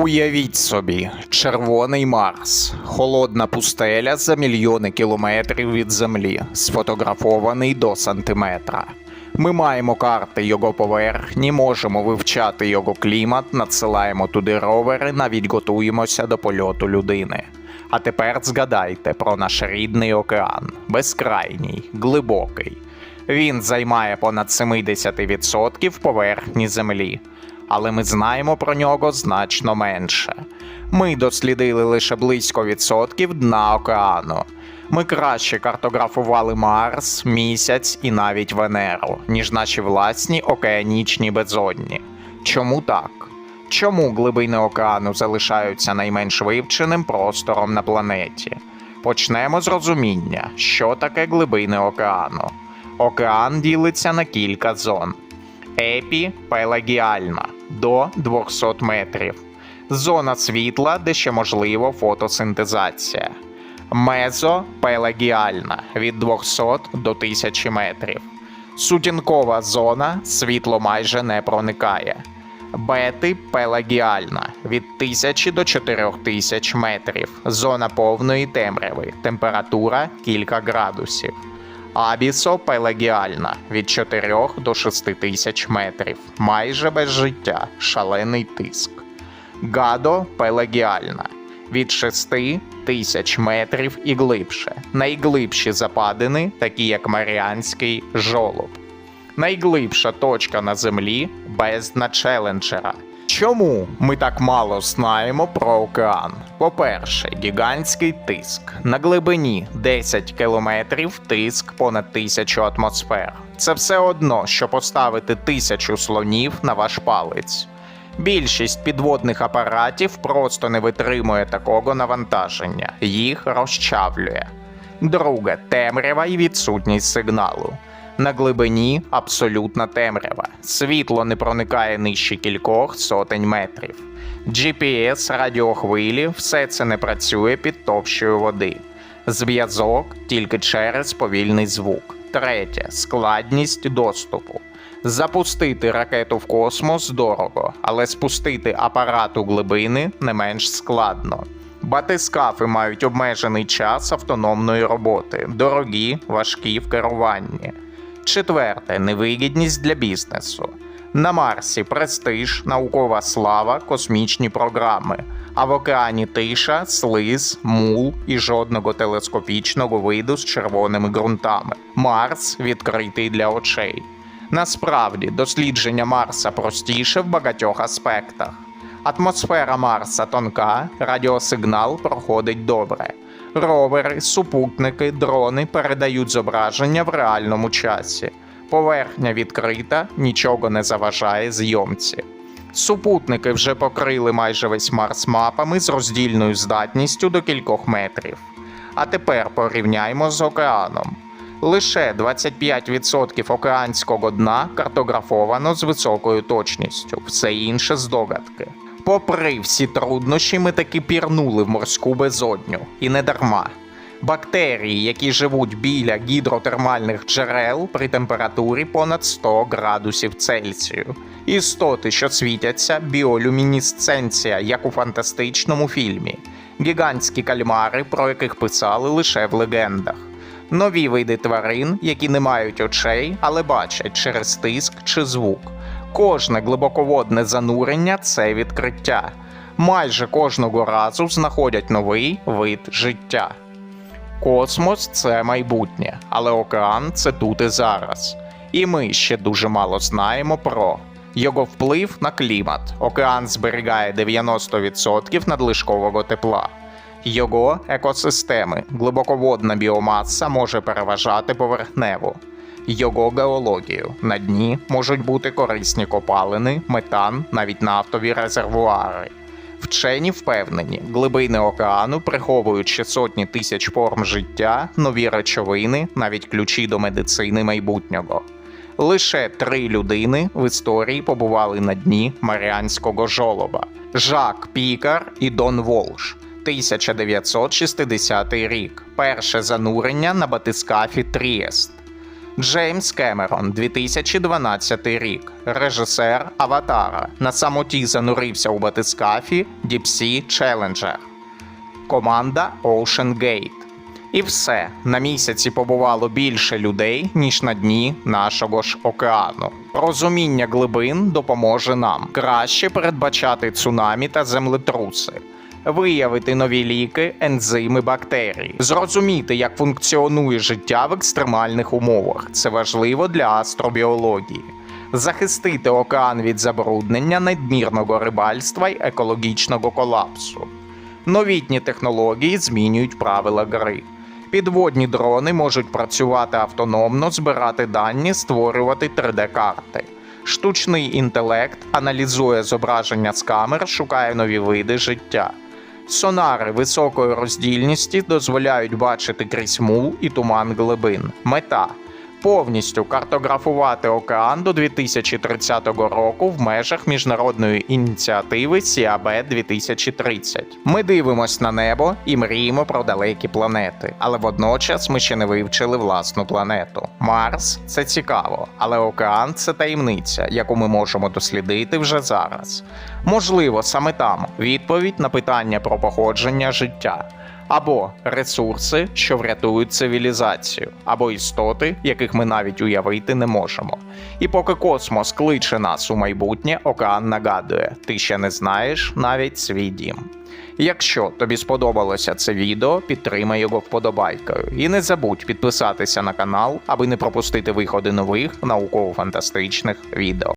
Уявіть собі, червоний Марс, холодна пустеля за мільйони кілометрів від Землі, сфотографований до сантиметра. Ми маємо карти його поверхні, можемо вивчати його клімат, надсилаємо туди ровери, навіть готуємося до польоту людини. А тепер згадайте про наш рідний океан, безкрайній, глибокий. Він займає понад 70% поверхні Землі, але ми знаємо про нього значно менше. Ми дослідили лише близько відсотків дна океану. Ми краще картографували Марс, місяць і навіть Венеру, ніж наші власні океанічні безодні. Чому так? Чому глибини океану залишаються найменш вивченим простором на планеті? Почнемо з розуміння, що таке глибини океану. Океан ділиться на кілька зон. Епі-пелагіальна до 200 метрів. Зона світла, де ще можливо фотосинтезація. Мезопелагіальна від 200 до 1000 метрів. Сутінкова зона світло майже не проникає. Бети пелагіальна від 1000 до 4000 метрів. Зона повної темряви. Температура кілька градусів. Абісо пелагіальна від 4 до 6 тисяч метрів. Майже без життя. Шалений тиск. Гадо пелагіальна від 6 тисяч метрів і глибше. Найглибші западини, такі як Маріанський жолоб. Найглибша точка на землі бездна Челенджера. Чому ми так мало знаємо про океан? По-перше, гігантський тиск. На глибині 10 кілометрів тиск понад 1000 атмосфер. Це все одно, що поставити тисячу слонів на ваш палець. Більшість підводних апаратів просто не витримує такого навантаження, їх розчавлює. Друге темрява і відсутність сигналу. На глибині абсолютна темрява. Світло не проникає нижче кількох сотень метрів. GPS, радіохвилі, все це не працює під товщою води. Зв'язок тільки через повільний звук. Третє складність доступу. Запустити ракету в космос дорого, але спустити апарат у глибини не менш складно. Батискафи мають обмежений час автономної роботи, дорогі, важкі в керуванні. Четверте невигідність для бізнесу. На Марсі престиж, наукова слава, космічні програми, а в океані тиша, слиз, мул і жодного телескопічного виду з червоними ґрунтами. Марс відкритий для очей. Насправді, дослідження Марса простіше в багатьох аспектах. Атмосфера Марса тонка, радіосигнал проходить добре. Ровери, супутники, дрони передають зображення в реальному часі. Поверхня відкрита, нічого не заважає зйомці. Супутники вже покрили майже весь Марс мапами з роздільною здатністю до кількох метрів. А тепер порівняймо з океаном. Лише 25% океанського дна картографовано з високою точністю, все інше здогадки. Попри всі труднощі, ми таки пірнули в морську безодню, і не дарма. Бактерії, які живуть біля гідротермальних джерел при температурі понад 100 градусів Цельсію, істоти, що світяться, біолюмінісценція, як у фантастичному фільмі, гігантські кальмари, про яких писали лише в легендах нові види тварин, які не мають очей, але бачать через тиск чи звук. Кожне глибоководне занурення це відкриття. Майже кожного разу знаходять новий вид життя. Космос це майбутнє, але океан це тут і зараз. І ми ще дуже мало знаємо про його вплив на клімат. Океан зберігає 90% надлишкового тепла. Його екосистеми, глибоководна біомаса може переважати поверхневу. Його геологію на дні можуть бути корисні копалини, метан, навіть нафтові резервуари. Вчені впевнені, глибини океану приховують ще сотні тисяч форм життя, нові речовини, навіть ключі до медицини майбутнього. Лише три людини в історії побували на дні Маріанського жолоба: Жак Пікар і Дон Волш. 1960 рік. Перше занурення на батискафі Трієст. Джеймс Кемерон, 2012 рік, режисер Аватара. На самоті занурився у батискафі Sea Challenger. Команда Ocean Gate. І все на місяці побувало більше людей, ніж на дні нашого ж океану. Розуміння глибин допоможе нам краще передбачати цунамі та землетруси, виявити нові ліки, ензими, бактерії, зрозуміти, як функціонує життя в екстремальних умовах. Це важливо для астробіології. Захистити океан від забруднення, надмірного рибальства й екологічного колапсу. Новітні технології змінюють правила гри. Підводні дрони можуть працювати автономно, збирати дані, створювати 3D-карти. Штучний інтелект аналізує зображення з камер, шукає нові види життя. Сонари високої роздільності дозволяють бачити крізь мул і туман глибин. Мета повністю картографувати океан до 2030 року в межах міжнародної ініціативи Сіабе 2030. Ми дивимось на небо і мріємо про далекі планети, але водночас ми ще не вивчили власну планету. Марс це цікаво, але океан це таємниця, яку ми можемо дослідити вже зараз. Можливо, саме там відповідь на питання про походження життя або ресурси, що врятують цивілізацію, або істоти, яких ми навіть уявити не можемо. І поки космос кличе нас у майбутнє, океан нагадує: ти ще не знаєш навіть свій дім. Якщо тобі сподобалося це відео, підтримай його вподобайкою. І не забудь підписатися на канал, аби не пропустити виходи нових науково-фантастичних відео.